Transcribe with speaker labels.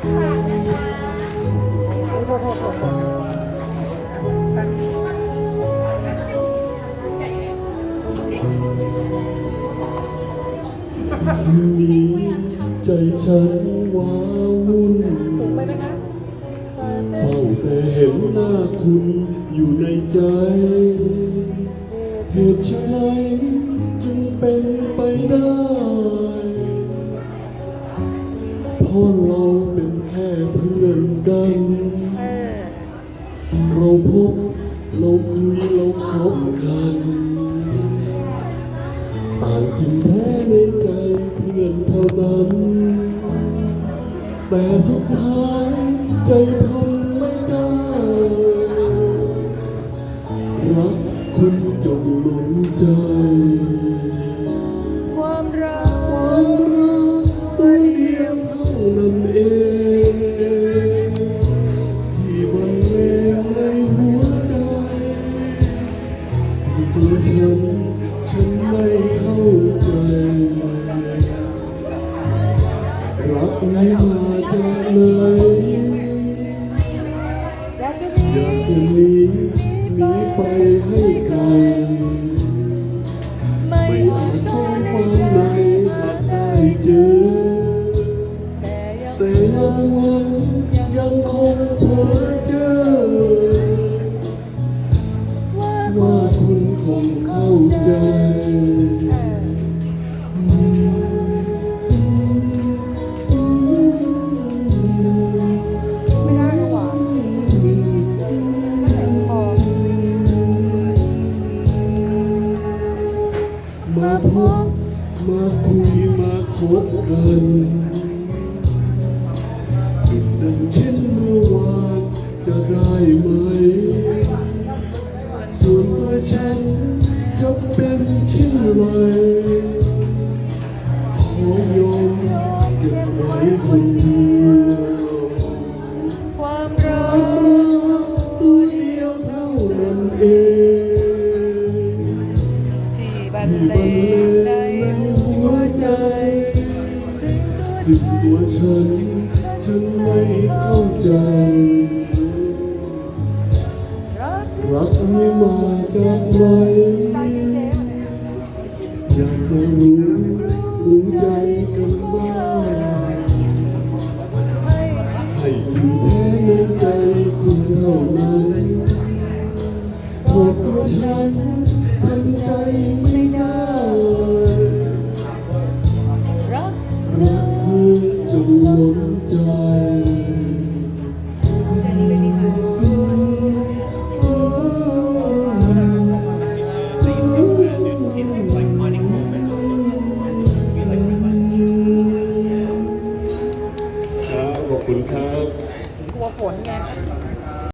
Speaker 1: ใจฉันว้าวุ่น
Speaker 2: สูงไปไหมคะ
Speaker 1: เฝ้าแต่เห็นหน้าคุณอยู่ในใจเหตุไฉนจึงเป็นไปได้ เพราะเราเป็นแค่เพื่อนกัน
Speaker 2: เออ
Speaker 1: เราพบเราคุยเราคบกันต่างที่แท้ในใจเพื่อนเท่านั้น แต่สุดท้ายใจทน ตัวฉันฉันไม่เข้าใจรักนี้มาจากไหน
Speaker 2: อยากจะมี
Speaker 1: อยากจะหนีหนีไปให้ไกล
Speaker 2: ไม่อาจ
Speaker 1: จ
Speaker 2: ซ่อ
Speaker 1: นความ
Speaker 2: ใน
Speaker 1: หากได้เจอ
Speaker 2: แต่ยัง
Speaker 1: แต่ยังหวังยังคงเพ้อ
Speaker 2: มา
Speaker 1: พบ มาคุยมาคบกันดุดดังเช่นเมื่อวานจะได้ไหม ส่วนตัวฉันจะเป็นเช่นไร สิ่งตัวฉันฉันไม่เข้าใจ
Speaker 2: รัก
Speaker 1: รักนี้มาจากไหนอยากจะรู้
Speaker 2: ฝนไง